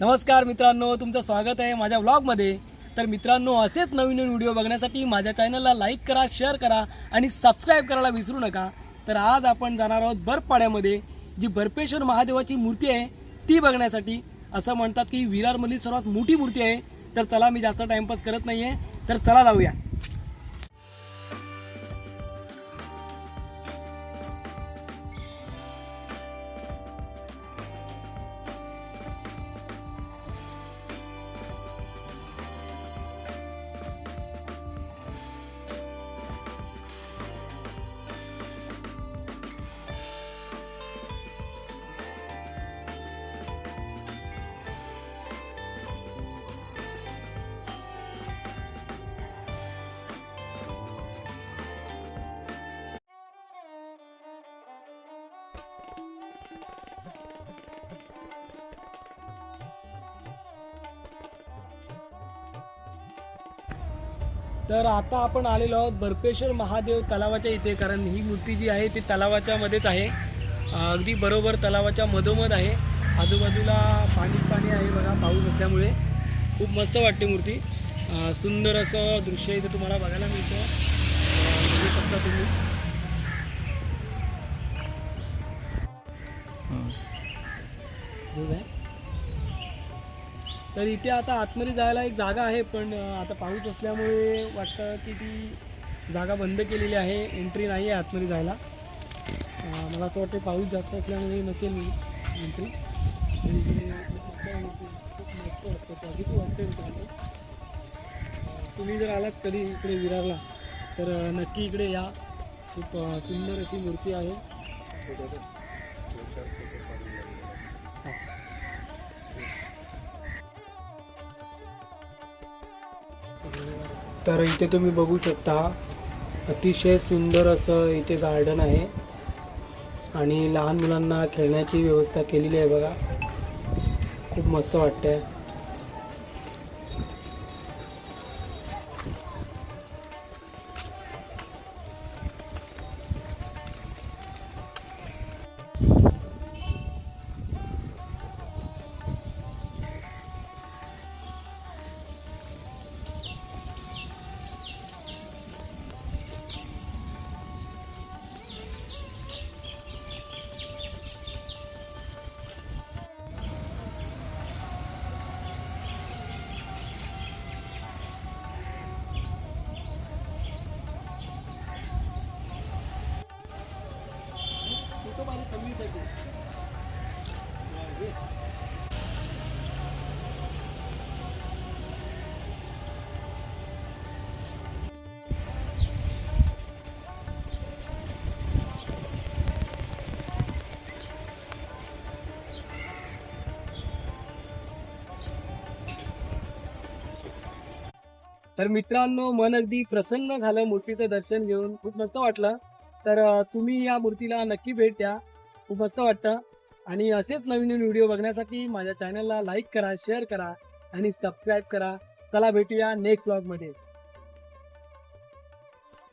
नमस्कार मित्रांनो तुमचं स्वागत आहे माझ्या व्लॉगमध्ये तर मित्रांनो असेच नवीन नवीन व्हिडिओ बघण्यासाठी माझ्या चॅनलला लाईक करा शेअर करा आणि सबस्क्राईब करायला विसरू नका. तर आज आपण जाणार आहोत बर्फपाड्यामध्ये जी बर्फेश्वर महादेवाची मूर्ती आहे ती बघण्यासाठी. असं म्हणतात की विरारमधली सर्वात मोठी मूर्ती आहे. तर चला मी जास्त टाइमपास करत नाही आहे तर चला जाऊया. तर आता आपण आलेलो आहोत बर्पेश्वर महादेव तलावाच्या इथे कारण ही मूर्ती जी आहे ती तलावाच्या मध्येच आहे. अगदी बरोबर तलावाच्या मधोमध आहे. आजूबाजूला पाणी पाणी आहे बघा पाऊस असल्यामुळे. खूप मस्त वाटते मूर्ती. सुंदर असं दृश्य इथे तुम्हाला बघायला मिळतं. बघू शकता तुम्ही. आहे तर इथे आता आतमध्ये जायला एक जागा आहे पण आता पाऊस असल्यामुळे वाटतं की ती जागा बंद केलेली आहे. एंट्री नाही आहे आतमध्ये जायला. मला असं वाटतं पाऊस जास्त असल्यामुळे नसेल एंट्री मस्त वाटतं. पॉझिटिव्ह वाटतं तुम्ही जर आलात कधी इकडे विरारला तर नक्की इकडे या. खूप सुंदर अशी मूर्ती आहे. तर इथे तुम्ही बघू शकता अतिशय सुंदर असं इथे गार्डन आहे. आणि लहान मुलांना खेळण्याची व्यवस्था केलेली आहे बघा. खूप मस्त वाटतंय. तर मित्रांनो मन अगदी प्रसन्न झालं मूर्तीचं दर्शन घेऊन. खूप मस्त वाटलं. तर तुम्ही या मूर्तीला नक्की भेट द्या. खूप मस्त वाटतं. आणि असेच नवीन नवीन व्हिडिओ बघण्यासाठी माझ्या चॅनलला लाईक करा शेअर करा आणि सबस्क्राईब करा. चला भेटूया नेक्स्ट ब्लॉगमध्ये